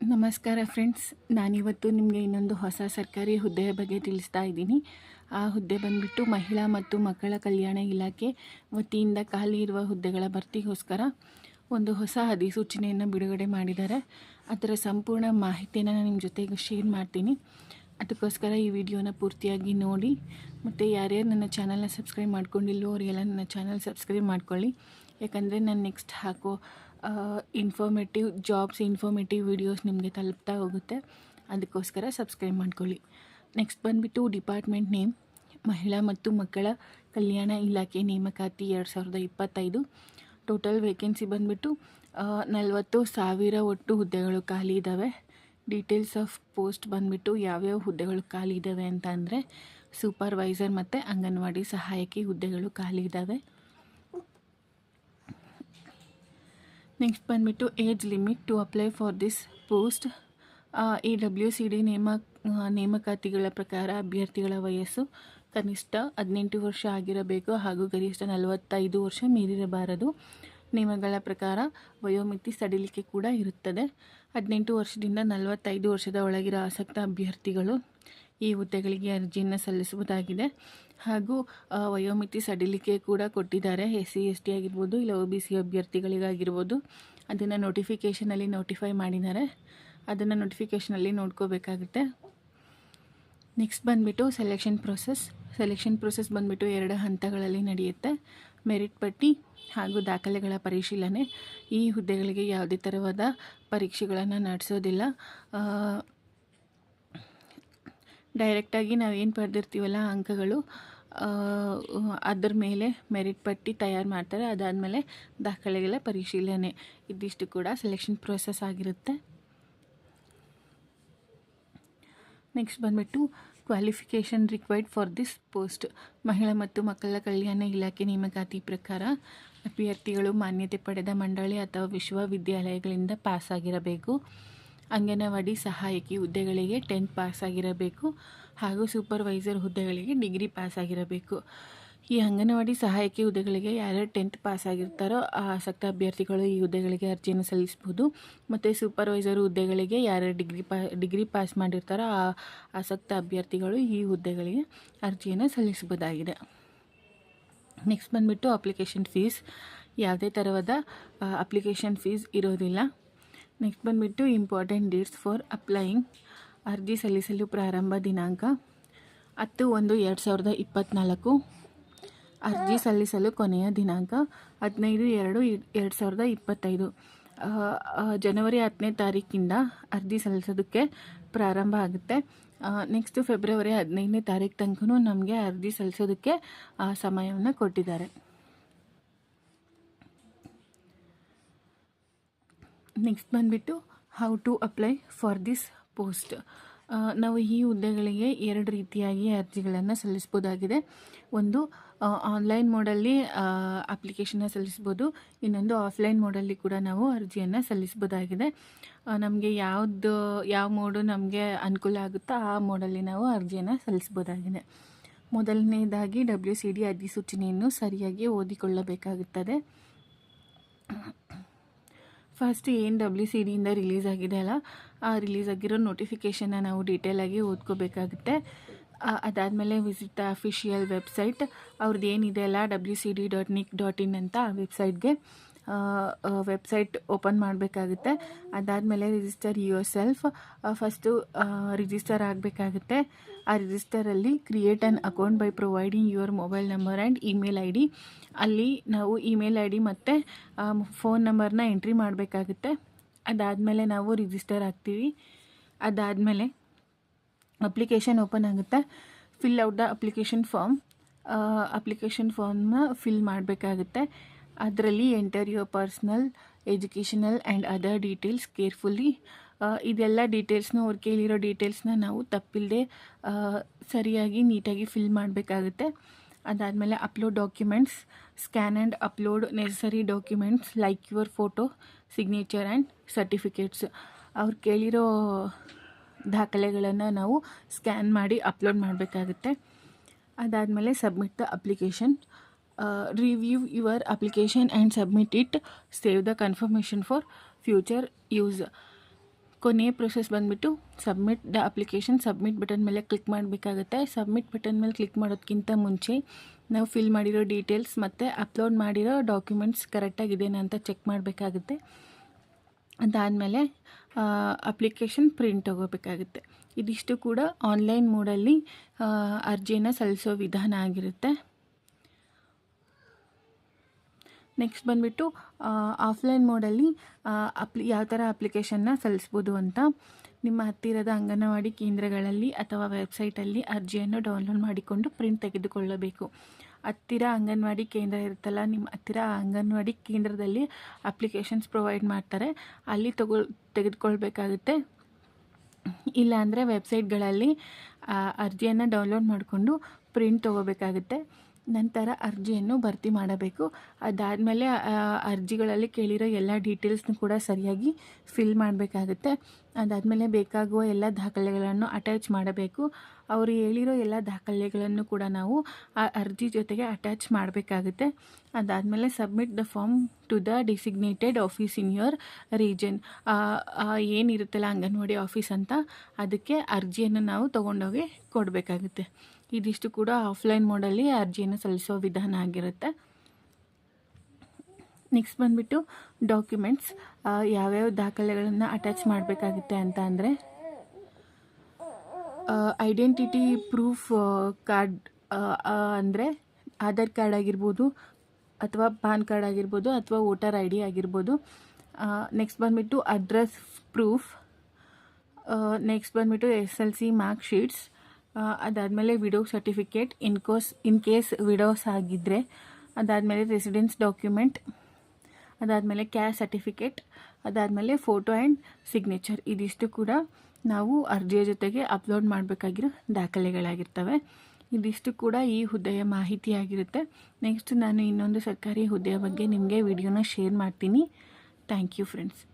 ನಮಸ್ಕಾರ ಫ್ರೆಂಡ್ಸ್. ನಾನಿವತ್ತು ನಿಮಗೆ ಇನ್ನೊಂದು ಹೊಸ ಸರ್ಕಾರಿ ಹುದ್ದೆಯ ಬಗ್ಗೆ ತಿಳಿಸ್ತಾ ಇದ್ದೀನಿ. ಆ ಹುದ್ದೆ ಬಂದ್ಬಿಟ್ಟು ಮಹಿಳಾ ಮತ್ತು ಮಕ್ಕಳ ಕಲ್ಯಾಣ ಇಲಾಖೆ ವತಿಯಿಂದ ಖಾಲಿ ಇರುವ ಹುದ್ದೆಗಳ ಭರ್ತಿಗೋಸ್ಕರ ಒಂದು ಹೊಸ ಅಧಿಸೂಚನೆಯನ್ನು ಬಿಡುಗಡೆ ಮಾಡಿದ್ದಾರೆ. ಅದರ ಸಂಪೂರ್ಣ ಮಾಹಿತಿಯನ್ನು ನಾನು ನಿಮ್ಮ ಜೊತೆಗೆ ಶೇರ್ ಮಾಡ್ತೀನಿ. ಅದಕ್ಕೋಸ್ಕರ ಈ ವಿಡಿಯೋನ ಪೂರ್ತಿಯಾಗಿ ನೋಡಿ. ಮತ್ತು ಯಾರ್ಯಾರು ನನ್ನ ಚಾನಲ್ನ ಸಬ್ಸ್ಕ್ರೈಬ್ ಮಾಡ್ಕೊಂಡಿಲ್ಲೋ ಅವರಿಗೆಲ್ಲ ನನ್ನ ಚಾನಲ್ ಸಬ್ಸ್ಕ್ರೈಬ್ ಮಾಡ್ಕೊಳ್ಳಿ. ಯಾಕಂದರೆ ನಾನು ನೆಕ್ಸ್ಟ್ ಹಾಕೋ ಇನ್ಫಾರ್ಮೇಟಿವ್ ಜಾಬ್ಸ್ ಇನ್ಫಾರ್ಮೇಟಿವ್ ವೀಡಿಯೋಸ್ ನಿಮಗೆ ತಲುಪ್ತಾ ಹೋಗುತ್ತೆ. ಅದಕ್ಕೋಸ್ಕರ ಸಬ್ಸ್ಕ್ರೈಬ್ ಮಾಡ್ಕೊಳ್ಳಿ. ನೆಕ್ಸ್ಟ್ ಬಂದುಬಿಟ್ಟು ಡಿಪಾರ್ಟ್ಮೆಂಟ್ ನೇಮ್ ಮಹಿಳಾ ಮತ್ತು ಮಕ್ಕಳ ಕಲ್ಯಾಣ ಇಲಾಖೆ ನೇಮಕಾತಿ ಎರಡು ಸಾವಿರದ ಇಪ್ಪತ್ತೈದು. ಟೋಟಲ್ ವೇಕೆನ್ಸಿ ಬಂದುಬಿಟ್ಟು ನಲವತ್ತು ಸಾವಿರ ಒಟ್ಟು ಹುದ್ದೆಗಳು ಖಾಲಿ ಇದ್ದಾವೆ ಡೀಟೇಲ್ಸ್ ಆಫ್ ಪೋಸ್ಟ್ ಬಂದುಬಿಟ್ಟು ಯಾವ್ಯಾವ ಹುದ್ದೆಗಳು ಖಾಲಿ ಇದ್ದಾವೆ ಅಂತ ಅಂದರೆ ಸೂಪರ್ವೈಸರ್ ಮತ್ತು ಅಂಗನವಾಡಿ ಸಹಾಯಕಿ ಹುದ್ದೆಗಳು ಖಾಲಿ ಇದ್ದಾವೆ ನೆಕ್ಸ್ಟ್ ಬಂದುಬಿಟ್ಟು age limit to apply for this post E W C D ನೇಮ ನೇಮಕಾತಿಗಳ ಪ್ರಕಾರ ಅಭ್ಯರ್ಥಿಗಳ ವಯಸ್ಸು ಕನಿಷ್ಠ ಹದಿನೆಂಟು ವರ್ಷ ಆಗಿರಬೇಕು ಹಾಗೂ ಗರಿಷ್ಠ ನಲವತ್ತೈದು ವರ್ಷ ಮೀರಿರಬಾರದು. ನಿಯಮಗಳ ಪ್ರಕಾರ ವಯೋಮಿತಿ ಸಡಿಲಿಕೆ ಕೂಡ ಇರುತ್ತದೆ. ಹದಿನೆಂಟು ವರ್ಷದಿಂದ ನಲವತ್ತೈದು ವರ್ಷದ ಒಳಗಿರೋ ಆಸಕ್ತ ಅಭ್ಯರ್ಥಿಗಳು ಈ ಹುದ್ದೆಗಳಿಗೆ ಅರ್ಜಿಯನ್ನು ಸಲ್ಲಿಸುವುದಾಗಿದೆ. ಹಾಗೂ ವಯೋಮಿತಿ ಸಡಿಲಿಕೆ ಕೂಡ ಕೊಟ್ಟಿದ್ದಾರೆ. ಎಸ್ ಸಿ ಎಸ್ ಟಿ ಆಗಿರ್ಬೋದು, ಇಲ್ಲ ಒ ಬಿ ಸಿ ಅಭ್ಯರ್ಥಿಗಳಿಗಾಗಿರ್ಬೋದು. ಅದನ್ನು ನೋಟಿಫಿಕೇಷನಲ್ಲಿ ನೋಟಿಫೈ ಮಾಡಿದ್ದಾರೆ. ಅದನ್ನು ನೋಟಿಫಿಕೇಷನಲ್ಲಿ ನೋಡ್ಕೋಬೇಕಾಗುತ್ತೆ. ನೆಕ್ಸ್ಟ್ ಬಂದುಬಿಟ್ಟು ಸೆಲೆಕ್ಷನ್ ಪ್ರೊಸೆಸ್ ಸೆಲೆಕ್ಷನ್ ಪ್ರೊಸೆಸ್ ಬಂದುಬಿಟ್ಟು ಎರಡು ಹಂತಗಳಲ್ಲಿ ನಡೆಯುತ್ತೆ. ಮೆರಿಟ್ ಪಟ್ಟಿ ಹಾಗೂ ದಾಖಲೆಗಳ ಪರಿಶೀಲನೆ. ಈ ಹುದ್ದೆಗಳಿಗೆ ಯಾವುದೇ ಥರವಾದ ಪರೀಕ್ಷೆಗಳನ್ನು ನಡೆಸೋದಿಲ್ಲ. ಡೈರೆಕ್ಟಾಗಿ ನಾವು ಏನು ಪಡೆದಿರ್ತೀವಲ್ಲ ಅಂಕಗಳು ಅದ್ರ ಮೇಲೆ ಮೆರಿಟ್ ಪಟ್ಟಿ ತಯಾರು ಮಾಡ್ತಾರೆ. ಅದಾದಮೇಲೆ ದಾಖಲೆಗಳ ಪರಿಶೀಲನೆ. ಇದಿಷ್ಟು ಕೂಡ ಸೆಲೆಕ್ಷನ್ ಪ್ರೋಸೆಸ್ ಆಗಿರುತ್ತೆ. ನೆಕ್ಸ್ಟ್ ಬಂದುಬಿಟ್ಟು qualification required for this post ಮಹಿಳಾ ಮತ್ತು ಮಕ್ಕಳ ಕಲ್ಯಾಣ ಇಲಾಖೆ ನೇಮಕಾತಿ ಪ್ರಕಾರ ಅಭ್ಯರ್ಥಿಗಳು ಮಾನ್ಯತೆ ಪಡೆದ ಮಂಡಳಿ ಅಥವಾ ವಿಶ್ವವಿದ್ಯಾಲಯಗಳಿಂದ ಪಾಸಾಗಿರಬೇಕು. ಅಂಗನವಾಡಿ ಸಹಾಯಕಿ ಹುದ್ದೆಗಳಿಗೆ ಟೆಂತ್ ಪಾಸ್ ಆಗಿರಬೇಕು ಹಾಗೂ ಸೂಪರ್ವೈಸರ್ ಹುದ್ದೆಗಳಿಗೆ ಡಿಗ್ರಿ ಪಾಸ್ ಆಗಿರಬೇಕು ಈ ಅಂಗನವಾಡಿ ಸಹಾಯಕಿ ಹುದ್ದೆಗಳಿಗೆ ಯಾರ್ಯಾರು ಟೆಂತ್ ಪಾಸ್ ಆಗಿರ್ತಾರೋ ಆಸಕ್ತ ಅಭ್ಯರ್ಥಿಗಳು ಈ ಹುದ್ದೆಗಳಿಗೆ ಅರ್ಜಿಯನ್ನು ಸಲ್ಲಿಸ್ಬೋದು ಮತ್ತು ಸೂಪರ್ವೈಸರ್ ಹುದ್ದೆಗಳಿಗೆ ಯಾರ್ಯಾರು ಡಿಗ್ರಿ ಪಾ ಡಿಗ್ರಿ ಪಾಸ್ ಮಾಡಿರ್ತಾರೋ ಆ ಆಸಕ್ತ ಅಭ್ಯರ್ಥಿಗಳು ಈ ಹುದ್ದೆಗಳಿಗೆ ಅರ್ಜಿಯನ್ನು ಸಲ್ಲಿಸಬಹುದಾಗಿದೆ. ನೆಕ್ಸ್ಟ್ ಬಂದುಬಿಟ್ಟು ಅಪ್ಲಿಕೇಶನ್ ಫೀಸ್ ಯಾವುದೇ ಥರವಾದ ಅಪ್ಲಿಕೇಶನ್ ಫೀಸ್ ಇರೋದಿಲ್ಲ. ನೆಕ್ಸ್ಟ್ ಬಂದುಬಿಟ್ಟು ಇಂಪಾರ್ಟೆಂಟ್ ಡೇಟ್ಸ್ ಫಾರ್ ಅಪ್ಲೈಯಿಂಗ್ ಅರ್ಜಿ ಸಲ್ಲಿಸಲು ಪ್ರಾರಂಭ ದಿನಾಂಕ ಹತ್ತು ಒಂದು ಎರಡು ಸಾವಿರದ ಇಪ್ಪತ್ತ್ನಾಲ್ಕು ಅರ್ಜಿ ಸಲ್ಲಿಸಲು ಕೊನೆಯ ದಿನಾಂಕ ಹದಿನೈದು ಎರಡು ಎರಡು ಸಾವಿರದ ಇಪ್ಪತ್ತೈದು. ಜನವರಿ ಹತ್ತನೇ ತಾರೀಕಿಂದ ಅರ್ಜಿ ಸಲ್ಲಿಸೋದಕ್ಕೆ ಪ್ರಾರಂಭ ಆಗುತ್ತೆ. ನೆಕ್ಸ್ಟು ಫೆಬ್ರವರಿ ಹದಿನೈದನೇ ತಾರೀಕು ತನಕ ನಮಗೆ ಅರ್ಜಿ ಸಲ್ಲಿಸೋದಕ್ಕೆ ಸಮಯವನ್ನು ಕೊಟ್ಟಿದ್ದಾರೆ. ನೆಕ್ಸ್ಟ್ ಬಂದುಬಿಟ್ಟು how to apply for this post ನಾವು ಈ ಹುದ್ದೆಗಳಿಗೆ ಎರಡು ರೀತಿಯಾಗಿ ಅರ್ಜಿಗಳನ್ನು ಸಲ್ಲಿಸ್ಬೋದಾಗಿದೆ ಒಂದು ಆನ್ಲೈನ್ ಮೋಡಲ್ಲಿ ಅಪ್ಲಿಕೇಶನ್ನ ಸಲ್ಲಿಸ್ಬೋದು ಇನ್ನೊಂದು ಆಫ್ಲೈನ್ ಮೋಡಲ್ಲಿ ಕೂಡ ನಾವು ಅರ್ಜಿಯನ್ನು ಸಲ್ಲಿಸ್ಬೋದಾಗಿದೆ ನಮಗೆ ಯಾವುದು, ಯಾವ ಮೋಡು ನಮಗೆ ಅನುಕೂಲ ಆಗುತ್ತೋ ಆ ಮೋಡಲ್ಲಿ ನಾವು ಅರ್ಜಿಯನ್ನು ಸಲ್ಲಿಸ್ಬೋದಾಗಿದೆ ಮೊದಲನೇದಾಗಿ ಡಬ್ಲ್ಯೂ ಸಿ ಡಿ ಅಧಿಸೂಚನೆಯನ್ನು ಸರಿಯಾಗಿ ಓದಿಕೊಳ್ಳಬೇಕಾಗುತ್ತದೆ. ಫಸ್ಟ್ ಏನು ಡಬ್ಲ್ಯೂ ಸಿ ಡಿಯಿಂದ ರಿಲೀಸ್ ಆಗಿದೆ ಅಲ್ಲ, ಆ ರಿಲೀಸ್ ಆಗಿರೋ ನೋಟಿಫಿಕೇಷನ್ನ ನಾವು ಡೀಟೇಲಾಗಿ ಓದ್ಕೋಬೇಕಾಗುತ್ತೆ. ಅದಾದಮೇಲೆ ವಿಸಿಟ್ ದ ಅಫಿಷಿಯಲ್ ವೆಬ್ಸೈಟ್ ಅವ್ರದ್ದು ಏನಿದೆ ಅಲ್ಲ W C D dot nic dot in ಅಂತ ಆ ವೆಬ್ಸೈಟ್ಗೆ ವೆಬ್ಸೈಟ್ ಓಪನ್ ಮಾಡಬೇಕಾಗುತ್ತೆ. ಅದಾದಮೇಲೆ register yourself first register ಆಗಬೇಕಾಗುತ್ತೆ. ಆ ರಿಜಿಸ್ಟರಲ್ಲಿ create an account by providing your mobile number and email I D ಅಲ್ಲಿ ನಾವು ಇಮೇಲ್ ಐ ಡಿ ಮತ್ತು ಫೋನ್ ನಂಬರ್ನ ಎಂಟ್ರಿ ಮಾಡಬೇಕಾಗುತ್ತೆ. ಅದಾದಮೇಲೆ ನಾವು ರಿಜಿಸ್ಟರ್ ಆಗ್ತೀವಿ. ಅದಾದಮೇಲೆ ಅಪ್ಲಿಕೇಶನ್ ಓಪನ್ ಆಗುತ್ತೆ. Fill out the application form application ಫಾರ್ಮ್ನ ಫಿಲ್ ಮಾಡಬೇಕಾಗುತ್ತೆ. ಅದರಲ್ಲಿ enter your personal educational and other details carefully ಇದೆಲ್ಲ ಡೀಟೇಲ್ಸ್ನ ಅವ್ರು ಕೇಳಿರೋ ಡೀಟೇಲ್ಸ್ನ ನಾವು ತಪ್ಪಿಲ್ಲದೆ ಸರಿಯಾಗಿ ನೀಟಾಗಿ ಫಿಲ್ ಮಾಡಬೇಕಾಗುತ್ತೆ. ಅದಾದಮೇಲೆ upload documents scan and upload necessary documents like your photo signature and certificates ಅವ್ರು ಕೇಳಿರೋ ದಾಖಲೆಗಳನ್ನು ನಾವು ಸ್ಕ್ಯಾನ್ ಮಾಡಿ ಅಪ್ಲೋಡ್ ಮಾಡಬೇಕಾಗುತ್ತೆ. ಅದಾದಮೇಲೆ submit the application review your application and submit it. Save the confirmation for future use. ಕೊನೆಯ ಪ್ರೊಸೆಸ್ ಬಂದುಬಿಟ್ಟು submit the application submit button ಮೇಲೆ ಕ್ಲಿಕ್ ಮಾಡಬೇಕಾಗುತ್ತೆ. ಸಬ್ಮಿಟ್ ಬಟನ್ ಮೇಲೆ ಕ್ಲಿಕ್ ಮಾಡೋದಕ್ಕಿಂತ ಮುಂಚೆ ನಾವು ಫಿಲ್ ಮಾಡಿರೋ ಡೀಟೇಲ್ಸ್ ಮತ್ತು ಅಪ್ಲೋಡ್ ಮಾಡಿರೋ ಡಾಕ್ಯುಮೆಂಟ್ಸ್ ಕರೆಕ್ಟಾಗಿದೆಯಾ ಅಂತ ಚೆಕ್ ಮಾಡಬೇಕಾಗುತ್ತೆ. ಅದಾದಮೇಲೆ ಅಪ್ಲಿಕೇಶನ್ ಪ್ರಿಂಟ್ ತಗೋಬೇಕಾಗುತ್ತೆ. ಇದಿಷ್ಟು ಕೂಡ ಆನ್ಲೈನ್ ಮೋಡಲ್ಲಿ ಅರ್ಜಿಯನ್ನು ಸಲ್ಲಿಸೋ ವಿಧಾನ ಆಗಿರುತ್ತೆ. ನೆಕ್ಸ್ಟ್ ಬಂದುಬಿಟ್ಟು ಆಫ್ಲೈನ್ ಮೋಡಲ್ಲಿ ಅಪ್ಲಿ ಯಾವ ಥರ ಅಪ್ಲಿಕೇಶನ್ನ ಸಲ್ಲಿಸ್ಬೋದು ಅಂತ ನಿಮ್ಮ ಹತ್ತಿರದ ಅಂಗನವಾಡಿ ಕೇಂದ್ರಗಳಲ್ಲಿ ಅಥವಾ ವೆಬ್ಸೈಟಲ್ಲಿ ಅರ್ಜಿಯನ್ನು ಡೌನ್ಲೋಡ್ ಮಾಡಿಕೊಂಡು ಪ್ರಿಂಟ್ ತೆಗೆದುಕೊಳ್ಳಬೇಕು. ಹತ್ತಿರ ಅಂಗನವಾಡಿ ಕೇಂದ್ರ ಇರುತ್ತಲ್ಲ ನಿಮ್ಮ ಹತ್ತಿರ ಅಂಗನವಾಡಿ ಕೇಂದ್ರದಲ್ಲಿ ಅಪ್ಲಿಕೇಶನ್ಸ್ ಪ್ರೊವೈಡ್ ಮಾಡ್ತಾರೆ, ಅಲ್ಲಿ ತಗೊ, ತೆಗೆದುಕೊಳ್ಬೇಕಾಗುತ್ತೆ. ಇಲ್ಲಾಂದರೆ ವೆಬ್ಸೈಟ್ಗಳಲ್ಲಿ ಅರ್ಜಿಯನ್ನು ಡೌನ್ಲೋಡ್ ಮಾಡಿಕೊಂಡು ಪ್ರಿಂಟ್ ತೊಗೋಬೇಕಾಗುತ್ತೆ. ನಂತರ ಅರ್ಜಿಯನ್ನು ಭರ್ತಿ ಮಾಡಬೇಕು. ಅದಾದಮೇಲೆ ಅರ್ಜಿಗಳಲ್ಲಿ ಕೇಳಿರೋ ಎಲ್ಲ ಡೀಟೇಲ್ಸ್ನು ಕೂಡ ಸರಿಯಾಗಿ ಫಿಲ್ ಮಾಡಬೇಕಾಗುತ್ತೆ. ಅದಾದಮೇಲೆ ಬೇಕಾಗುವ ಎಲ್ಲ ದಾಖಲೆಗಳನ್ನು ಅಟ್ಯಾಚ್ ಮಾಡಬೇಕು. ಅವರು ಹೇಳಿರೋ ಎಲ್ಲ ದಾಖಲೆಗಳನ್ನು ಕೂಡ ನಾವು ಆ ಅರ್ಜಿ ಜೊತೆಗೆ ಅಟ್ಯಾಚ್ ಮಾಡಬೇಕಾಗುತ್ತೆ. ಅದಾದಮೇಲೆ submit the form to the designated office in your region ಏನಿರುತ್ತಲ್ಲ anganwadi office ಅಂತ ಅದಕ್ಕೆ ಅರ್ಜಿಯನ್ನು ನಾವು ತೊಗೊಂಡೋಗಿ ಕೊಡಬೇಕಾಗುತ್ತೆ. ಇದಿಷ್ಟು ಕೂಡ ಆಫ್ಲೈನ್ ಮೋಡಲ್ಲಿ ಅರ್ಜಿಯನ್ನು ಸಲ್ಲಿಸೋ ವಿಧಾನ ಆಗಿರುತ್ತೆ. ನೆಕ್ಸ್ಟ್ ಬಂದುಬಿಟ್ಟು ಡಾಕ್ಯುಮೆಂಟ್ಸ್ ಯಾವ್ಯಾವ ದಾಖಲೆಗಳನ್ನು ಅಟ್ಯಾಚ್ ಮಾಡಬೇಕಾಗುತ್ತೆ ಅಂತ ಅಂದರೆ ಐಡೆಂಟಿಟಿ ಪ್ರೂಫ್ ಕಾರ್ಡ್ ಅಂದರೆ ಆಧಾರ್ ಕಾರ್ಡ್ ಆಗಿರ್ಬೋದು ಅಥವಾ ಪಾನ್ ಕಾರ್ಡ್ ಆಗಿರ್ಬೋದು ಅಥವಾ ವೋಟರ್ ಐ ಡಿ ಆಗಿರ್ಬೋದು. ನೆಕ್ಸ್ಟ್ ಬಂದುಬಿಟ್ಟು ಅಡ್ರೆಸ್ ಪ್ರೂಫ್ ನೆಕ್ಸ್ಟ್ ಬಂದುಬಿಟ್ಟು S L C mark sheets ಅದಾದಮೇಲೆ widow certificate in case in case widows ಆಗಿದ್ದರೆ ಅದಾದಮೇಲೆ ರೆಸಿಡೆನ್ಸ್ ಡಾಕ್ಯುಮೆಂಟ್ ಅದಾದಮೇಲೆ ಕ್ಯಾಶ್ ಸರ್ಟಿಫಿಕೇಟ್ ಅದಾದಮೇಲೆ ಫೋಟೋ ಆ್ಯಂಡ್ ಸಿಗ್ನೇಚರ್. ಇದಿಷ್ಟು ಕೂಡ ನಾವು ಅರ್ಜಿಯ ಜೊತೆಗೆ ಅಪ್ಲೋಡ್ ಮಾಡಬೇಕಾಗಿರೋ ದಾಖಲೆಗಳಾಗಿರ್ತವೆ. ಇದಿಷ್ಟು ಕೂಡ ಈ ಹುದ್ದೆಯ ಮಾಹಿತಿಯಾಗಿರುತ್ತೆ ನೆಕ್ಸ್ಟ್ ನಾನು ಇನ್ನೊಂದು ಸರ್ಕಾರಿ ಹುದ್ದೆಯ ಬಗ್ಗೆ ನಿಮಗೆ ವಿಡಿಯೋನ ಶೇರ್ ಮಾಡ್ತೀನಿ. Thank you friends.